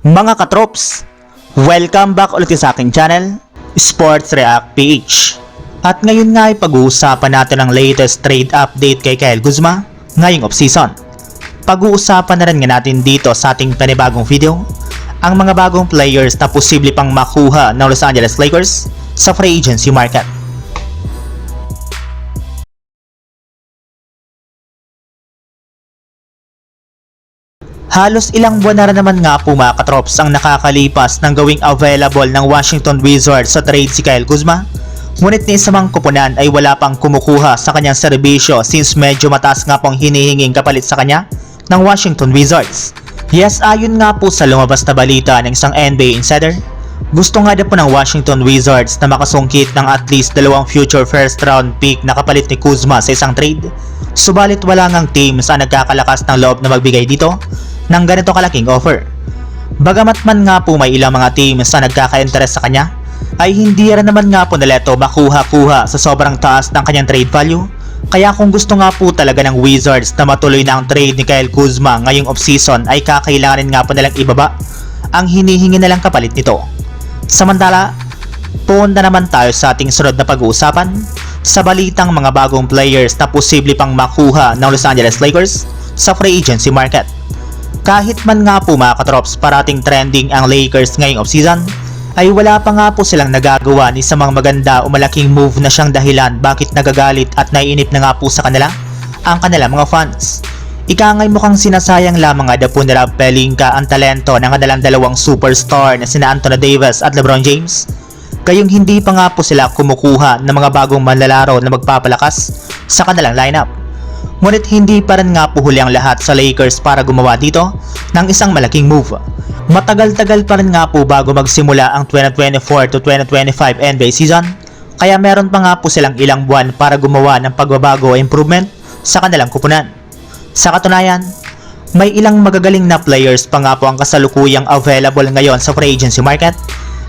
Mga katrops, welcome back ulit sa aking channel, Sports React PH. At ngayon nga ay pag-uusapan natin ang latest trade update kay Kyle Guzma ngayong off-season. Pag-uusapan na rin nga natin dito sa ating panibagong video ang mga bagong players na posible pang makuha ng Los Angeles Lakers sa free agency market. Halos ilang buwan na naman nga po mga ang nakakalipas ng gawing available ng Washington Wizards sa trade si Kyle Kuzma. Ngunit ni isa mang kupunan ay wala pang kumukuha sa kanyang serbisyo since medyo mataas nga pong hinihinging kapalit sa kanya ng Washington Wizards. Yes, ayon nga po sa lumabas na balita ng isang NBA insider, gusto nga daw po ng Washington Wizards na makasungkit ng at least dalawang future first round pick na kapalit ni Kuzma sa isang trade. Subalit wala ngang teams ang nagkakalakas ng loob na magbigay dito ng ganito kalaking offer. Bagamat man nga po may ilang mga teams na nagkaka-interest sa kanya, ay hindi rin naman nga po naleto makuha-kuha sa sobrang taas ng kanyang trade value. Kaya kung gusto nga po talaga ng Wizards na matuloy na ang trade ni Kyle Kuzma ngayong offseason ay kakailanganin nga po nilang ibaba ang hinihingi nilang kapalit nito. Samantala, punta naman tayo sa ating sunod na pag-uusapan sa balitang mga bagong players na posible pang makuha ng Los Angeles Lakers sa free agency market. Kahit man nga po mga katrops parating trending ang Lakers ngayong offseason, ay wala pa nga po silang nagagawa ni sa mga maganda o malaking move na siyang dahilan bakit nagagalit at naiinip na nga po sa kanila ang kanilang mga fans. Ika nga'y mukhang sinasayang lamang nga po nila Pelinka ang talento ng kanilang dalawang superstar na sina Anthony Davis at LeBron James. Gayong hindi pa nga po sila kumukuha ng mga bagong manlalaro na magpapalakas sa kanilang lineup. Ngunit hindi pa rin nga po huli ang lahat sa Lakers para gumawa dito ng isang malaking move. Matagal-tagal pa rin nga po bago magsimula ang 2024 to 2025 NBA season, kaya meron pa nga po silang ilang buwan para gumawa ng pagbabago o improvement sa kanilang kupunan. Sa katunayan, may ilang magagaling na players pa nga po ang kasalukuyang available ngayon sa free agency market,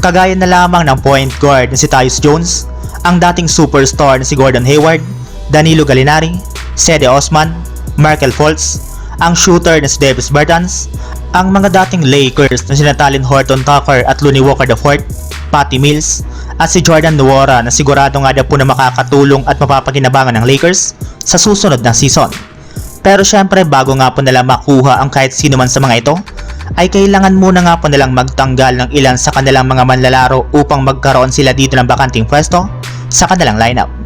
kagaya na lamang ng point guard na si Tyus Jones, ang dating superstar na si Gordon Hayward, Danilo Gallinari, Sede Osman, Markel Fultz, ang shooter na si Davis Bertans, ang mga dating Lakers na sina Talon Horton Tucker at Looney Walker IV, Patty Mills, at si Jordan Nwora na sigurado nga daw po na makakatulong at mapapakinabangan ng Lakers sa susunod na season. Pero syempre bago nga po nila makuha ang kahit sino man sa mga ito, ay kailangan muna nga po nilang magtanggal ng ilan sa kanilang mga manlalaro upang magkaroon sila dito ng bakanting pwesto sa kanilang lineup.